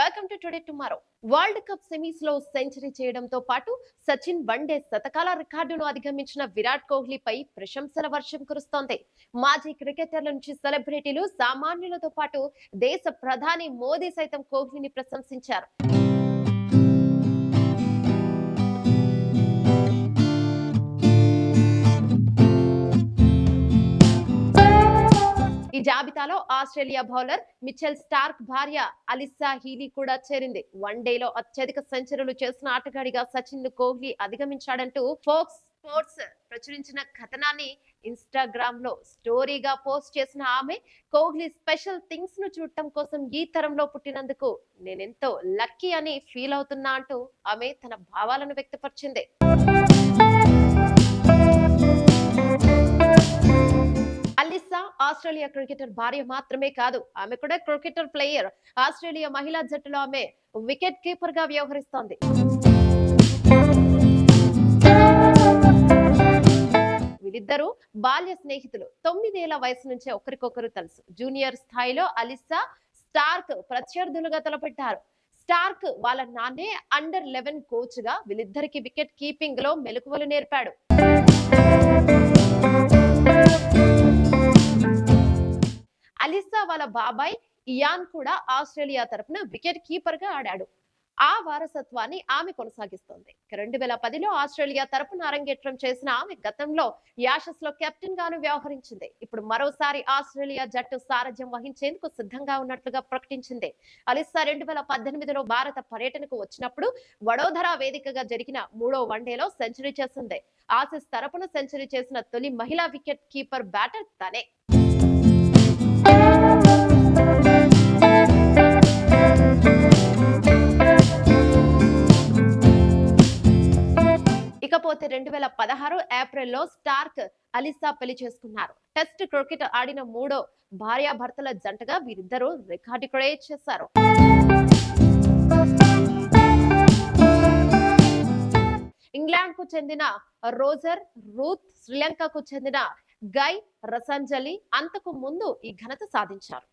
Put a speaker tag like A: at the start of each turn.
A: Welcome to today tomorrow world cup సెమీస్లో century చేయడంతో పాటు Sachin one day శతకాల రికార్డును అధిగమించిన విరాట్ కోహ్లీపై ప్రశంసల వర్షం కురుస్తోంది. మాజీ క్రికెటర్ల నుంచి సెలబ్రిటీలు సామాన్యులతో పాటు దేశ ప్రధాని మోదీ సైతం కోహ్లీని ప్రశంసించారు. ఈ జాబితాలో ఆస్ట్రేలియా బౌలర్ మిచెల్ స్టార్క్ భార్య అలిస్సా హీలీ కూడా చేరింది. వన్ డేలో అత్యధిక సెంచరీలు చేసిన ఆటగాడిగా సచిన్ కోహ్లీ అధిగమించాడంటూ ఫోక్స్ స్పోర్ట్స్ ప్రచురించిన కథనాన్ని ఇన్స్టాగ్రామ్లో స్టోరీగా పోస్ట్ చేసిన ఆమె కోహ్లీ స్పెషల్ థింగ్స్ను చూడటం కోసం ఈ తరంలో పుట్టినందుకు నేనెంతో లక్కీ అని ఫీల్ అవుతున్నా అంటూ ఆమె తన భావాలను వ్యక్తపరిచింది. ఆస్ట్రేలియా క్రికెటర్ భార్య మాత్రమే కాదు ఆమె కూడా క్రికెటర్ ప్లేయర్. ఆస్ట్రేలియా మహిళా జట్టులో ఆమె వికెట్ కీపర్గా వ్యవహరిస్తోంది. వీరిద్దరూ బాల్య స్నేహితులు. తొమ్మిదేళ్ళ వయసు నుంచే ఒకరికొకరు తెలుసు. జూనియర్ స్థాయిలో అలిస్సా స్టార్క్ ప్రత్యర్థులుగా తలపెట్టారు. స్టార్క్ వాళ్ళ నాన్నే అండర్ లెవెన్ కోచ్గా వీళ్ళిద్దరికి వికెట్ కీపింగ్లో మెలకువలు నేర్పాడు. అలిస్సా వాళ్ళ బాబాయ్ ఇయాన్ కూడా ఆస్ట్రేలియా తరపున వికెట్ కీపర్గా ఆడాడు. ఆ వారసత్వాన్ని ఆమె కొనసాగిస్తోంది. రెండు వేల పదిలో ఆస్ట్రేలియా తరపున అరంగేట్రం చేసిన ఆమె గతంలో యాషస్లో కెప్టెన్ గాను వ్యవహరించింది. ఇప్పుడు మరోసారి ఆస్ట్రేలియా జట్టు సారథ్యం వహించేందుకు సిద్ధంగా ఉన్నట్లుగా ప్రకటించింది. అలిస్సా రెండు వేల పద్దెనిమిదిలో భారత పర్యటనకు వచ్చినప్పుడు వడోదరా వేదికగా జరిగిన మూడో వన్డేలో సెంచరీ చేసింది. ఆసిస్ తరపున సెంచరీ చేసిన తొలి మహిళా వికెట్ కీపర్ బ్యాటర్ తనే. ఇకపోతే రెండు వేల పదహారు ఏప్రిల్లో స్టార్క్ అలిసా పెళ్ళి చేసుకున్నారు. టెస్ట్ క్రికెట్ ఆడిన మూడో భార్యాభర్తల జంటగా వీరిద్దరూ రికార్డు క్రియేట్ చేశారు. ఇంగ్లాండ్కు చెందిన రోజర్ రూత్ శ్రీలంకకు చెందిన గై రసంజలి అంతకు ముందు ఈ ఘనత సాధించారు.